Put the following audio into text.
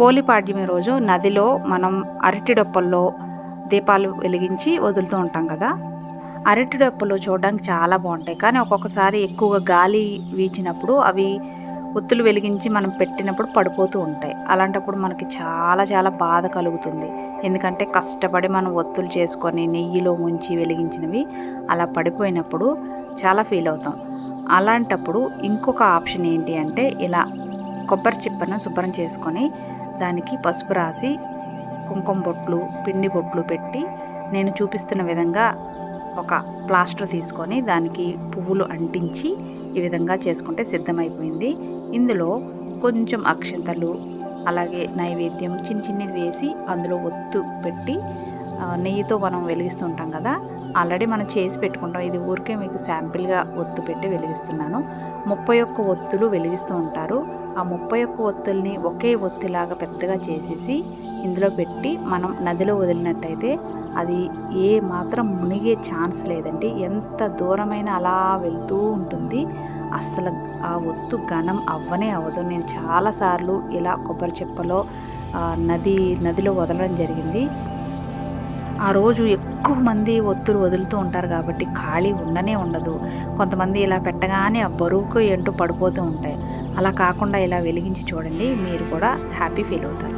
పోలి పాడ్యమి రోజు నదిలో మనం అరటి డొప్పల్లో దీపాలు వెలిగించి వదులుతూ ఉంటాం కదా. అరటి డొప్పలు చూడడానికి చాలా బాగుంటాయి. కానీ ఒక్కొక్కసారి ఎక్కువగా గాలి వీచినప్పుడు అవి ఒత్తులు వెలిగించి మనం పెట్టినప్పుడు పడిపోతూ ఉంటాయి. అలాంటప్పుడు మనకి చాలా చాలా బాధ కలుగుతుంది. ఎందుకంటే కష్టపడి మనం ఒత్తులు చేసుకొని నెయ్యిలో ముంచి వెలిగించినవి అలా పడిపోయినప్పుడు చాలా ఫీల్ అవుతాం. అలాంటప్పుడు ఇంకొక ఆప్షన్ ఏంటి అంటే ఇలా కొబ్బరి చిప్పను శుభ్రం చేసుకొని దానికి పసుపు రాసి కుంకుమ బొట్లు పిండి బొట్లు పెట్టి నేను చూపిస్తున్న విధంగా ఒక ప్లాస్టర్ తీసుకొని దానికి పువ్వులు అంటించి ఈ విధంగా చేసుకుంటే సిద్ధమైపోయింది. ఇందులో కొంచెం అక్షంతలు అలాగే నైవేద్యం చిన్న చిన్నది వేసి అందులో ఒత్తు పెట్టి నెయ్యితో మనం వెలిగిస్తుంటాం కదా ఆల్రెడీ మనం చేసి పెట్టుకుంటాం. ఇది ఊరికే మీకు శాంపిల్గా ఒత్తు పెట్టి వెలిగిస్తున్నాను. ముప్పై ఒక్క ఒత్తులు వెలిగిస్తూ ఉంటారు. ఆ ముప్పై ఒక్క ఒత్తుల్ని ఒకే ఒత్తిలాగా పెద్దగా చేసేసి ఇందులో పెట్టి మనం నదిలో వదిలినట్టయితే అది ఏ మాత్రం మునిగే ఛాన్స్ లేదండి. ఎంత దూరమైన అలా వెళ్తూ ఉంటుంది. అస్సలు ఆ ఒత్తు ఘనం అవ్వనే అవ్వదు. నేను చాలాసార్లు ఇలా కొబ్బరి చెప్పలో నది నదిలో వదలడం జరిగింది. ఆ రోజు ఎక్కువ మంది ఒత్తులు వదులుతూ ఉంటారు కాబట్టి ఖాళీ ఉండనే ఉండదు. కొంతమంది ఇలా పెట్టగానే ఆ బరువుకు ఏంటో పడిపోతూ ఉంటాయి. అలా కాకుండా ఇలా వెలిగించి చూడండి మీరు కూడా హ్యాపీ ఫీల్ అవుతారు.